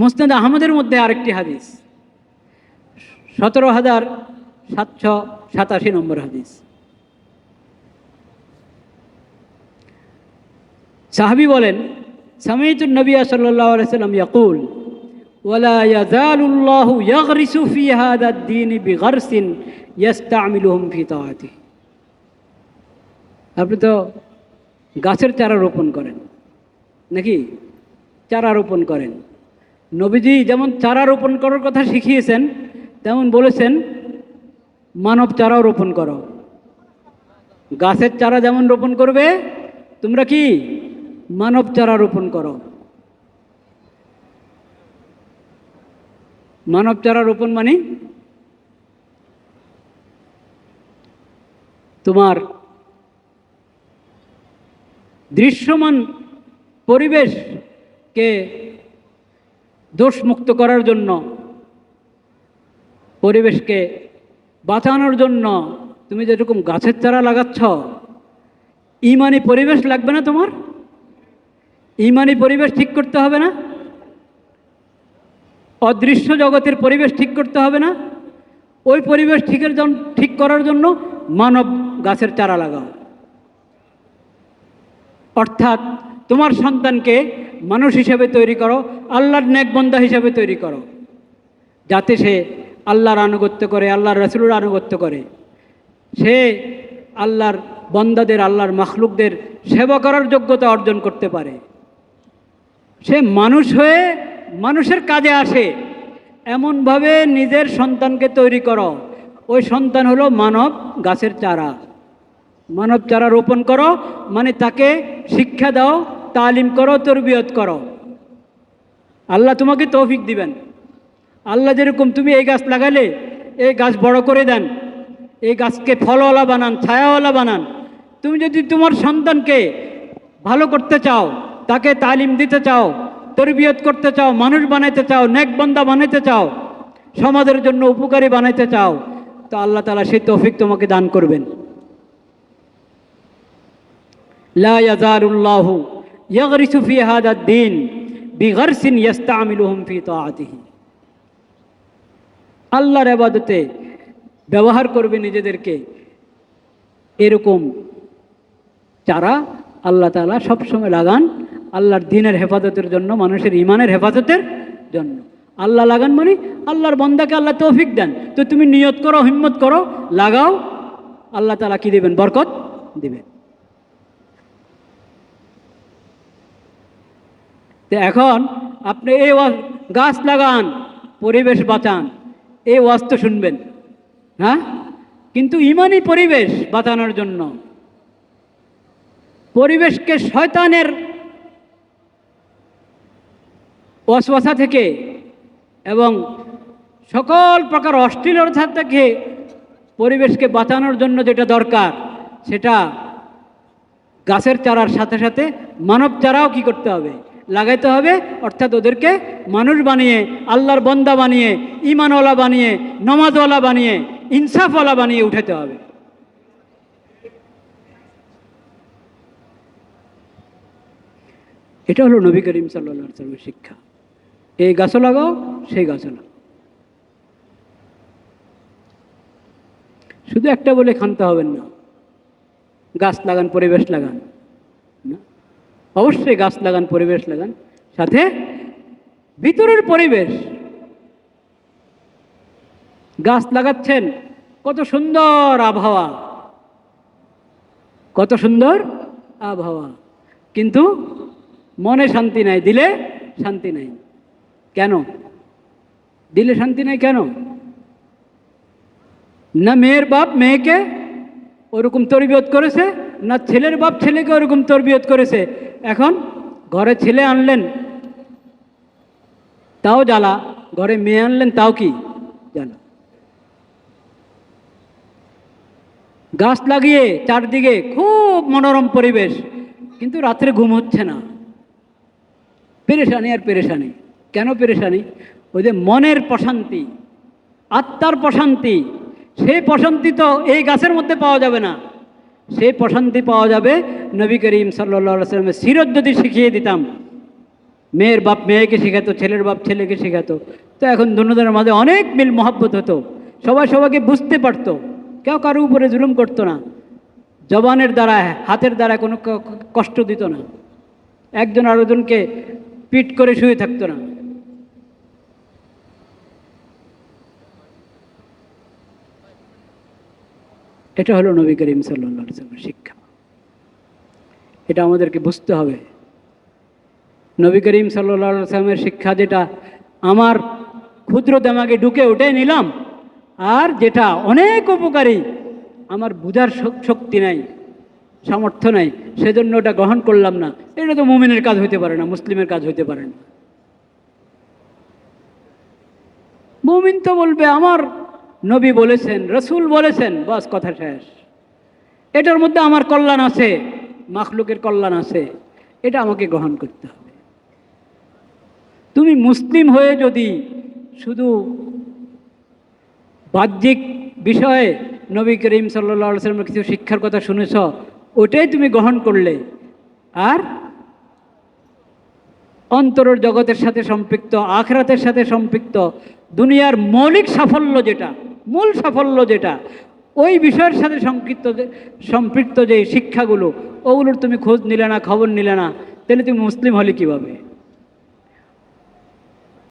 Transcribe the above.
মুসনাদ আহমদের মধ্যে আরেকটি হাদিস। সতেরো হাজার সাতশো সাতাশি নম্বর হাদিস। সাহাবি বলেন সামিতুন নবী সাল্লাম ইয়াকুল আপনি তো গাছের চারা রোপণ করেন, নাকি? চারা রোপণ করেন। নবীজি যেমন চারা রোপণ করার কথা শিখিয়েছেন, তেমন বলেছেন, মানব চারাও রোপণ করো। গাছের চারা যেমন রোপণ করবে, তোমরা কি? মানব চারা রোপণ করো। মানব চারা রোপণ মানে? তোমার দৃশ্যমান পরিবেশকে দোষমুক্ত করার জন্য, পরিবেশকে বাঁচানোর জন্য তুমি যেরকম গাছের চারা লাগাচ্ছ, ইমানি পরিবেশ লাগবে না তোমার? ইমানি পরিবেশ ঠিক করতে হবে না? অদৃশ্য জগতের পরিবেশ ঠিক করতে হবে না? ওই পরিবেশ ঠিকের জন্য ঠিক করার জন্য মানব গাছের চারা লাগাও। অর্থাৎ তোমার সন্তানকে মানুষ হিসেবে তৈরি করো, আল্লাহর নেকবন্দা হিসেবে তৈরি করো, যাতে সে আল্লাহর আনুগত্য করে, আল্লাহর রসুলের আনুগত্য করে। সে আল্লাহর বন্দাদের, আল্লাহর মখলুকদের সেবা করার যোগ্যতা অর্জন করতে পারে। সে মানুষ হয়ে মানুষের কাজে আসে। এমনভাবে নিজের সন্তানকে তৈরি করো। ওই সন্তান হলো মানব গাছের চারা। মানব চারা রোপণ করো মানে তাকে শিক্ষা দাও তালিম করো, তরবিয়ত করো। আল্লাহ তোমাকে তৌফিক দিবেন। আল্লাহ যেরকম তুমি এই গাছ লাগালে, এই গাছ বড় করে দেন। এই গাছকে ফলওয়ালা বানান, ছায়াওয়ালা বানান। তুমি যদি তোমার সন্তানকে ভালো করতে চাও, তাকে তালিম দিতে চাও, তরবিয়ত করতে চাও, মানুষ বানাইতে চাও নেকবন্দা বানাইতে চাও, সমাজের জন্য উপকারী বানাইতে চাও, তো আল্লাহ তালা সেই তৌফিক তোমাকে দান করবেন। লা ইয়াজালুল্লাহু ইয়াগরিসু ফি হাদা দ্বীন বিগরসিন ইয়াস্তামিলুহুম ফি তাআতিহি। আল্লাহর আবাদতে ব্যবহার করবে নিজেদেরকে এরকম চারা আল্লাহ তালা সবসময় লাগান আল্লাহর দিনের হেফাজতের জন্য, মানুষের ইমানের হেফাজতের জন্য। আল্লাহ লাগান মানে আল্লাহর বন্দাকে আল্লাহ তৌফিক দেন। তো তুমি নিয়ত করো, হিম্মত করো, লাগাও, আল্লাহ তালা কি দিবেন? বরকত দিবেন। তো এখন আপনি এই গাছ লাগান, পরিবেশ বাঁচান, এই ওয়াজ তো শুনবেন হ্যাঁ? কিন্তু ইমানই পরিবেশ বাঁচানোর জন্য, পরিবেশকে শয়তানের অশ্বাসা থেকে এবং সকল প্রকার অশ্লীলতা থেকে পরিবেশকে বাঁচানোর জন্য যেটা দরকার, সেটা গাছের চারার সাথে সাথে মানব চারাও কি করতে হবে? লাগাইতে হবে, অর্থাৎ ওদেরকে মানুষ বানিয়ে, আল্লাহর বন্দা বানিয়ে ইমানওয়ালা বানিয়ে, নমাজওয়ালা বানিয়ে, ইনসাফওয়ালা বানিয়ে উঠাতে হবে। এটা হলো নবী করিম সাল্লা সাল্লামের শিক্ষা। এই গাছও লাগাও, সেই গাছও লাগাও। শুধু একটা বলে খানতে হবেন না। গাছ লাগান, পরিবেশ লাগান। অবশ্যই গাছ লাগান, পরিবেশ লাগান। সাথে ভিতরের পরিবেশ। গাছ লাগাচ্ছেন, কত সুন্দর আবহাওয়া। কত সুন্দর আবহাওয়া। কিন্তু মনে শান্তি নাই, দিলে শান্তি নাই। কেন? দিলে শান্তি নাই কেন? না মেয়ের বাপ মেয়েকে ওরকম তরবিয়ত করেছে না ছেলের বাপ ছেলেকে ওরকম তরবিয়ত করেছে। এখন ঘরে ছেলে আনলেন, তাও জ্বালা। ঘরে মেয়ে আনলেন, তাও কি জ্বালা? গাছ লাগিয়ে চারদিকে খুব মনোরম পরিবেশ, কিন্তু রাত্রে ঘুম হচ্ছে না। পেরেশানি আর পেরেশানি। কেন পেরেশানি? ওই যে মনের প্রশান্তি, আত্মার প্রশান্তি, সেই প্রশান্তি তো এই গাছের মধ্যে পাওয়া যাবে না। সেই প্রশান্তি পাওয়া যাবে। নবী করিম সাল্লা সাল্লামের সিরত যদি শিখিয়ে দিতাম, মেয়ের বাপ মেয়েকে শেখাতো, ছেলের বাপ ছেলেকে শেখাতো, তো এখন দুজনের মাঝে অনেক মিল মহব্বত হতো। সবাই সবাইকে বুঝতে পারতো। কেউ কারও উপরে জুলুম করতো না। জবানের দ্বারা, হাতের দ্বারা কোনো কষ্ট দিত না। একজন আরেকজনকে পিট করে শুয়ে থাকতো না। এটা হলো নবী করিম সাল্লা সাল্লামের শিক্ষা। এটা আমাদেরকে বুঝতে হবে। নবী করিম সাল্লামের শিক্ষা যেটা আমার ক্ষুদ্র দামাগে ঢুকে উঠে নিলাম, আর যেটা অনেক উপকারী, আমার বুঝার শক্তি নাই, সামর্থ্য নাই, সেজন্য ওটা গ্রহণ করলাম না। এটা তো মুমিনের কাজ হইতে পারে না, মুসলিমের কাজ হইতে পারে না। মুমিন তো বলবে, আমার নবী বলেছেন, রসুল বলেছেন, বাস কথা শেষ। এটার মধ্যে আমার কল্যাণ আছে, মাখলুকের কল্যাণ আছে, এটা আমাকে গ্রহণ করতে হবে। তুমি মুসলিম হয়ে যদি শুধু বাহ্যিক বিষয়ে নবী করিম সাল্লা কিছু শিক্ষার কথা শুনেছ, ওটাই তুমি গ্রহণ করলে, আর অন্তরের জগতের সাথে সম্পৃক্ত, আখরাতের সাথে সম্পৃক্ত, দুনিয়ার মৌলিক সাফল্য যেটা মূল সাফল্য যেটা, ওই বিষয়ের সাথে সংক্ষিপ্ত সম্পৃক্ত যে শিক্ষাগুলো, ওগুলোর তুমি খোঁজ নিলে না, খবর নিলে না, তাহলে তুমি মুসলিম হলে কীভাবে?